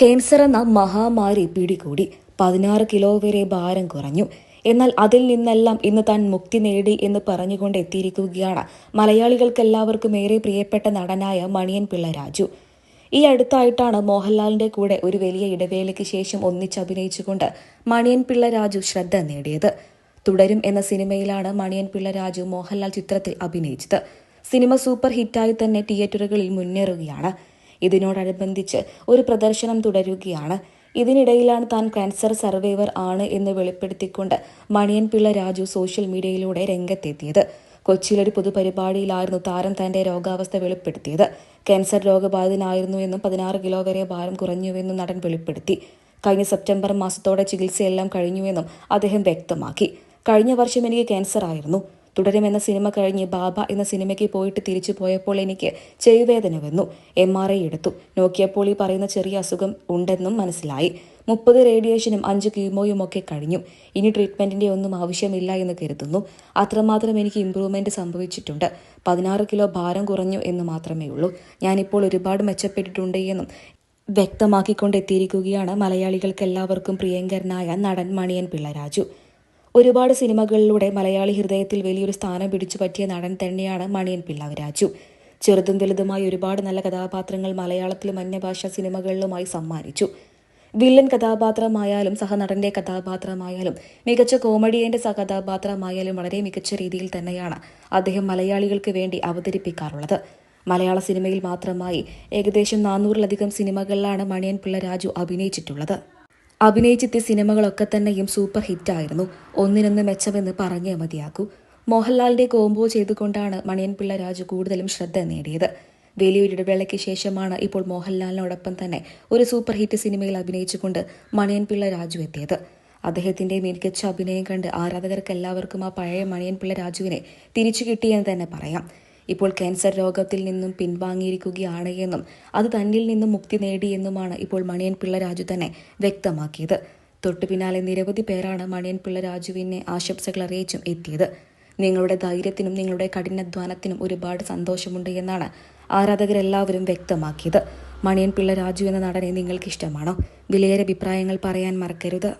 Cancer എന്ന മഹാമാരി പിടികൂടി. പതിനാറ് കിലോ വരെ ഭാരം കുറഞ്ഞു. എന്നാൽ അതിൽ നിന്നെല്ലാം ഇന്ന് താൻ മുക്തി നേടി എന്ന് പറഞ്ഞുകൊണ്ട് എത്തിയിരിക്കുകയാണ്. മലയാളികൾക്കെല്ലാവർക്കും ഏറെ പ്രിയപ്പെട്ട നടനായ മണിയൻ പിള്ള രാജു. ഈ അടുത്തായിട്ടാണ് മോഹൻലാലിന്റെ കൂടെ ഒരു വലിയ ഇടവേളയ്ക്ക് ശേഷം ഒന്നിച്ചഭിനയിച്ചുകൊണ്ട് മണിയൻ പിള്ള രാജു ശ്രദ്ധ നേടിയത്. തുടരും എന്ന സിനിമയിലാണ് മണിയൻ പിള്ള രാജു മോഹൻലാൽ ചിത്രത്തിൽ അഭിനയിച്ചത്. സിനിമ സൂപ്പർ ഹിറ്റായി തന്നെ തിയേറ്ററുകളിൽ മുന്നേറുകയാണ്. ഇതിനോടനുബന്ധിച്ച് ഒരു പ്രദർശനം തുടരുകയാണ്. ഇതിനിടയിലാണ് താൻ ക്യാൻസർ സർവൈവർ ആണ് എന്ന് വെളിപ്പെടുത്തിക്കൊണ്ട് മണിയൻപിള്ള രാജു സോഷ്യൽ മീഡിയയിലൂടെ രംഗത്തെത്തിയത്. കൊച്ചിയിലൊരു പൊതുപരിപാടിയിലായിരുന്നു താരം തന്റെ രോഗാവസ്ഥ വെളിപ്പെടുത്തിയത്. ക്യാൻസർ രോഗബാധിതനായിരുന്നു എന്നും പതിനാറ് കിലോ വരെ ഭാരം കുറഞ്ഞുവെന്നും നടൻ വെളിപ്പെടുത്തി. കഴിഞ്ഞ സെപ്റ്റംബർ മാസത്തോടെ ചികിത്സയെല്ലാം കഴിഞ്ഞുവെന്നും അദ്ദേഹം വ്യക്തമാക്കി. കഴിഞ്ഞ വർഷം എനിക്ക് ക്യാൻസർ ആയിരുന്നു. തുടരും എന്ന സിനിമ കഴിഞ്ഞ് ബാബ എന്ന സിനിമയ്ക്ക് പോയിട്ട് തിരിച്ചു പോയപ്പോൾ എനിക്ക് ചെവിവേദന വന്നു. എം ആർ ഐ എടുത്തു. നോക്കിയപ്പോൾ ഈ പറയുന്ന ചെറിയ അസുഖം ഉണ്ടെന്നും മനസ്സിലായി. മുപ്പത് റേഡിയേഷനും അഞ്ച് കീമോയും ഒക്കെ കഴിഞ്ഞു. ഇനി ട്രീറ്റ്മെന്റിന്റെ ഒന്നും ആവശ്യമില്ല എന്ന് കരുതുന്നു. അത്രമാത്രം എനിക്ക് ഇമ്പ്രൂവ്മെന്റ് സംഭവിച്ചിട്ടുണ്ട്. പതിനാറ് കിലോ ഭാരം കുറഞ്ഞു എന്ന് മാത്രമേ ഉള്ളൂ. ഞാനിപ്പോൾ ഒരുപാട് മെച്ചപ്പെട്ടിട്ടുണ്ട് എന്നും വ്യക്തമാക്കിക്കൊണ്ടെത്തിയിരിക്കുകയാണ് മലയാളികൾക്ക് എല്ലാവർക്കും പ്രിയങ്കരനായ നടൻ മണിയൻ പിള്ളരാജു. ഒരുപാട് സിനിമകളിലൂടെ മലയാളി ഹൃദയത്തിൽ വലിയൊരു സ്ഥാനം പിടിച്ചു പറ്റിയ നടൻ തന്നെയാണ് മണിയൻ പിള്ള രാജു. ചെറുതും വലുതുമായി ഒരുപാട് നല്ല കഥാപാത്രങ്ങൾ മലയാളത്തിലും അന്യഭാഷാ സിനിമകളിലുമായി സമ്മാനിച്ചു. വില്ലൻ കഥാപാത്രമായാലും സഹനടന്റെ കഥാപാത്രമായാലും മികച്ച കോമഡിയന്റെ സഹകഥാപാത്രമായാലും വളരെ മികച്ച രീതിയിൽ തന്നെയാണ് അദ്ദേഹം മലയാളികൾക്ക് വേണ്ടി അവതരിപ്പിക്കാറുള്ളത്. മലയാള സിനിമയിൽ മാത്രമായി ഏകദേശം നാനൂറിലധികം സിനിമകളിലാണ് മണിയൻ പിള്ള രാജു അഭിനയിച്ചിട്ടുള്ളത്. അഭിനയിച്ചെത്തിയ സിനിമകളൊക്കെ തന്നെയും സൂപ്പർ ഹിറ്റായിരുന്നു ഒന്നിനൊന്ന് മെച്ചമെന്ന് പറഞ്ഞേ മതിയാക്കൂ മോഹൻലാലിന്റെ കോംബോ ചെയ്തുകൊണ്ടാണ് മണിയൻപിള്ള രാജു കൂടുതലും ശ്രദ്ധ നേടിയത്. വലിയൊരു ഇടവേളയ്ക്ക് ശേഷമാണ് ഇപ്പോൾ മോഹൻലാലിനോടൊപ്പം തന്നെ ഒരു സൂപ്പർ ഹിറ്റ് സിനിമയിൽ അഭിനയിച്ചുകൊണ്ട് മണിയൻപിള്ള രാജു എത്തിയത്. അദ്ദേഹത്തിന്റെ മികച്ച അഭിനയം കണ്ട് ആരാധകർക്ക് എല്ലാവർക്കും ആ പഴയ മണിയൻപിള്ള രാജുവിനെ തിരിച്ചു കിട്ടിയെന്ന് തന്നെ പറയാം. ഇപ്പോൾ ക്യാൻസർ രോഗത്തിൽ നിന്നും പിൻവാങ്ങിയിരിക്കുകയാണ് എന്നും അത് തന്നിൽ നിന്നും മുക്തി നേടിയെന്നുമാണ് ഇപ്പോൾ മണിയൻ പിള്ള രാജു തന്നെ വ്യക്തമാക്കിയത്. തൊട്ടു പിന്നാലെ നിരവധി പേരാണ് മണിയൻ പിള്ള രാജുവിനെ ആശംസകൾ അറിയിച്ചും എത്തിയത്. നിങ്ങളുടെ ധൈര്യത്തിനും നിങ്ങളുടെ കഠിനാധ്വാനത്തിനും ഒരുപാട് സന്തോഷമുണ്ട് എന്നാണ് ആരാധകരെല്ലാവരും വ്യക്തമാക്കിയത്. മണിയൻ പിള്ള രാജു എന്ന നടനെ നിങ്ങൾക്ക് ഇഷ്ടമാണോ വിലയേറെ അഭിപ്രായങ്ങൾ പറയാൻ മറക്കരുത്.